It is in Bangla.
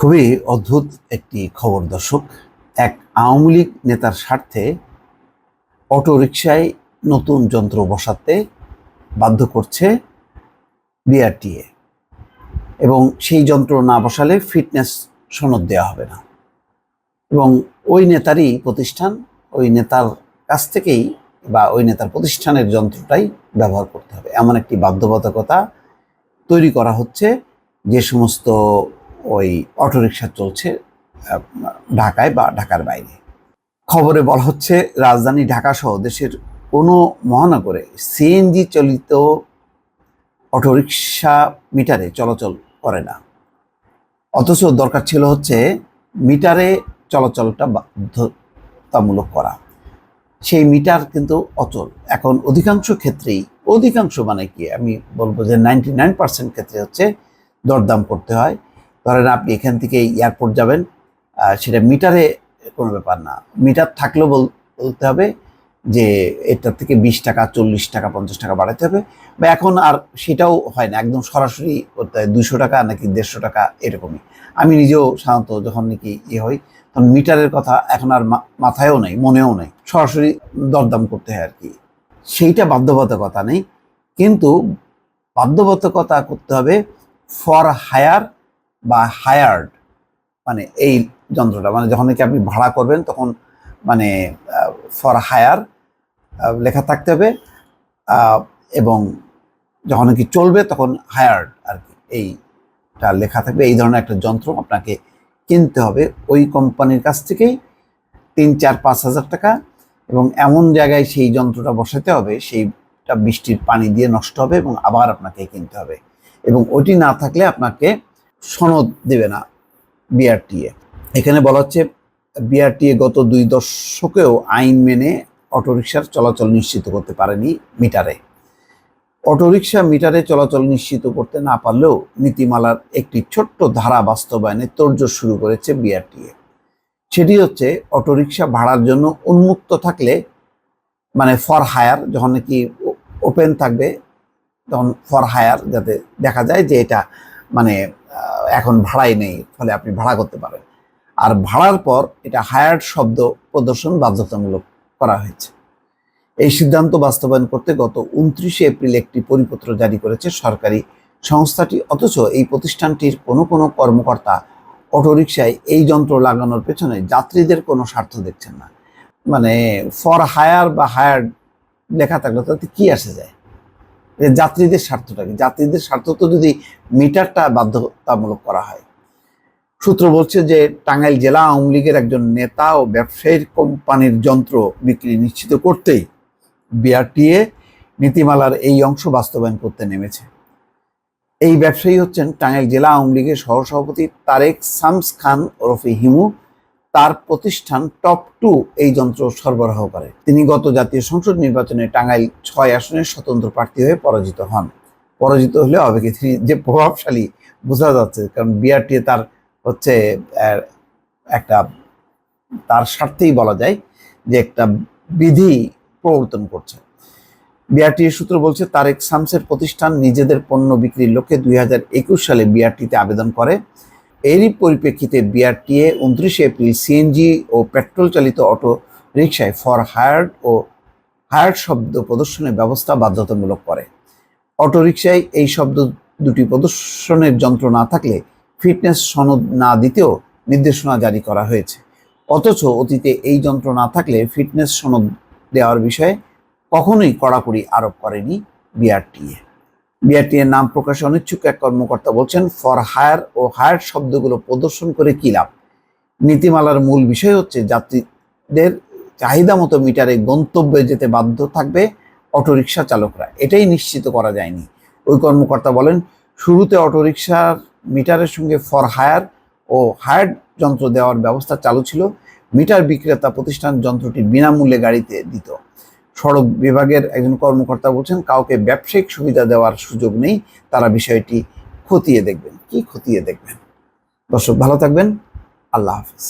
খুবই অদ্ভুত একটি খবর, দর্শক। এক আওয়ামী লীগ নেতার স্বার্থে অটোরিকশায় নতুন যন্ত্র বসাতে বাধ্য করছে বিআরটিএ এবং সেই যন্ত্র না বসালে ফিটনেস সনদ দেওয়া হবে না। এবং ওই নেতারই প্রতিষ্ঠান, ওই নেতার কাছ থেকেই বা ওই নেতার প্রতিষ্ঠানের যন্ত্রটাই ব্যবহার করতে হবে। এমন একটি বাধ্যবাধকতা তৈরি করা হচ্ছে যে সমস্ত ওই অটোরিকশা চলছে ঢাকায় বা ঢাকার বাইরে। খবরে বলা হচ্ছে, রাজধানী ঢাকা সহ দেশের কোনো মহানগরে সিএনজি চালিত অটোরিকশা মিটারে চলাচল করে না। অথচ দরকার ছিল হচ্ছে মিটারে চলাচলটা বাধ্যতামূলক করা। সেই মিটার কিন্তু অচল। এখন অধিকাংশ ক্ষেত্রেই, অধিকাংশ মানে কি? আমি বলব যে নাইনটি নাইন পার্সেন্ট ক্ষেত্রে হচ্ছে দরদাম করতে হয়। ধরেন আপনি এখান থেকে এয়ারপোর্ট যাবেন সেটা মিটারে কোনো ব্যাপার না। মিটার থাকলেও বল- বলতে হবে যে এটার থেকে বিশ টাকা, চল্লিশ টাকা, পঞ্চাশ টাকা বাড়াতে হবে। বা এখন আর সেটাও হয় না, একদম সরাসরি করতে হয় দুশো টাকা নাকি দেড়শো টাকা এরকমই। আমি নিজেও সাধারণত যখন নাকি ইয়ে হই, তখন মিটারের কথা এখন আর মাথায়ও নেই, মনেও নেই। সরাসরি দরদাম করতে হয় আর কি। সেইটা বাধ্যবাধকতা নেই। কিন্তু বাধ্যবাধকতা করতে হবে ফর হায়ার বা হায়ার্ড মানে এই যন্ত্রটা মানে যখন নাকি আপনি ভাড়া করবেন তখন মানে ফর হায়ার লেখা থাকতে হবে এবং যখন নাকি চলবে তখন হায়ার্ড আর কি, এইটা লেখা থাকবে, এই ধরনের একটা যন্ত্র আপনাকে কিনতে হবে। ওই কোম্পানির কাছ থেকেই তিন, চার, পাঁচ হাজার টাকা এবং এমন জায়গায় সেই যন্ত্রটা বসাতে হবে, সেইটা বৃষ্টির পানি দিয়ে নষ্ট হবে এবং আবার আপনাকে কিনতে হবে। এবং ওটি না থাকলে আপনাকে সনদ দেবে না বিআরটিএ এখানে বলা হচ্ছে বিআরটিএ গত দুই দশকেও আইন মেনে অটোরিকশার চলাচল নিশ্চিত করতে পারেনি মিটারে। অটোরিকশা মিটারে চলাচল নিশ্চিত করতে না পারলেও নীতিমালার একটি ছোট্ট ধারা বাস্তবায়নে তোড়জোড় শুরু করেছে বিআরটিএ সেটি হচ্ছে অটোরিকশা ভাড়ার জন্য উন্মুক্ত থাকলে মানে ফর হায়ার যখন নাকি ওপেন থাকবে, তখন ফর হায়ার যাতে দেখা যায় যে এটা মানে এখন ভাড়াই নেই, ফলে আপনি ভাড়া করতে পারেন। আর ভাড়ার পর এটা হায়ার শব্দ প্রদর্শন বাধ্যতামূলক করা হয়েছে। এই সিদ্ধান্ত বাস্তবায়ন করতে গত উনত্রিশে এপ্রিল একটি পরিপত্র জারি করেছে সরকারি সংস্থাটি, অথচ এই প্রতিষ্ঠানটির কোনো কোনো কর্মকর্তা অটোরিকশায় এই যন্ত্র লাগানোর পেছনে যাত্রীদের কোনো স্বার্থ দেখছেন না। মানে ফর হায়ার বা হায়ার লেখা থাকলে তাতে কি আসে যায়? যাত্রীদের স্বার্থটা কি যাত্রীদের স্বার্থ তো যদি মিটারটা বাধ্যতামূলক করা হয়। সূত্র বলছে যে টাঙ্গাইল জেলা আওয়ামী লীগের একজন নেতা ও ব্যবসায়ীর কোম্পানির যন্ত্র বিক্রি নিশ্চিত করতেই বিআরটিএ নীতিমালার এই অংশ বাস্তবায়ন করতে নেমেছে। এই ব্যবসায়ী হচ্ছেন টাঙ্গাইল জেলা আওয়ামী লীগের সহসভাপতি তারেক সামস খান ওরফে হিমু তার প্রতিষ্ঠান টপ টু এই যন্ত্র সরবরাহ করে। তিনি গত জাতীয় সংসদ নির্বাচনে টাঙ্গাইল ছয় আসনের স্বতন্ত্র প্রার্থী হয়ে পরাজিত হন। পরাজিত হলে অবেগে তিনি যে প্রভাবশালী বোঝা যাচ্ছে, কারণ বিআরটি তার হচ্ছে একটা, তার স্বার্থেই বলা যায় যে একটা বিধি প্রবর্তন করছে। বিআরটি সূত্র বলছে, তারেক সামসের প্রতিষ্ঠান নিজেদের পণ্য বিক্রির লক্ষ্যে দুই হাজার একুশ সালে বিআরটিতে আবেদন করে। এরই পরিপ্রেক্ষিতে বিআরটিএ উনত্রিশে এপ্রিল সিএনজি ও পেট্রোল চালিত অটো রিক্সায় ফর হায়ার্ড ও হায়ার্ড শব্দ প্রদর্শনের ব্যবস্থা বাধ্যতামূলক করে। অটোরিকশায় এই শব্দ দুটি প্রদর্শনের যন্ত্র না থাকলে ফিটনেস সনদ না দিতেও নির্দেশনা জারি করা হয়েছে। অথচ অতীতে এই যন্ত্র না থাকলে ফিটনেস সনদ দেওয়ার বিষয়ে কখনোই কড়াকড়ি আরোপ করেনি বিআরটিএ বিআরটিএর নাম প্রকাশে অনিচ্ছুক এক কর্মকর্তা বলছেন ফর হায়ার ও হায়ার শব্দগুলো প্রদর্শন করে কি লাভ? নীতিমালার মূল বিষয় হচ্ছে, যাত্রীদের চাহিদা মতো মিটারে গন্তব্যে যেতে বাধ্য থাকবে অটোরিকশা চালকরা। এটাই নিশ্চিত করা যায়নি। ওই কর্মকর্তা বলেন, শুরুতে অটোরিকশার মিটারের সঙ্গে ফর হায়ার ও হায়ার যন্ত্র দেওয়ার ব্যবস্থা চালু ছিল। মিটার বিক্রেতা প্রতিষ্ঠান যন্ত্রটি বিনামূল্যে গাড়িতে দিত। সড়ক বিভাগের একজন কর্মকর্তা বলছেন, কাউকে ব্যবসায়িক সুবিধা দেওয়ার সুযোগ নেই, তারা বিষয়টি খতিয়ে দেখবেন। কি খতিয়ে দেখবেন? দর্শক, ভালো থাকবেন। আল্লাহ হাফিজ।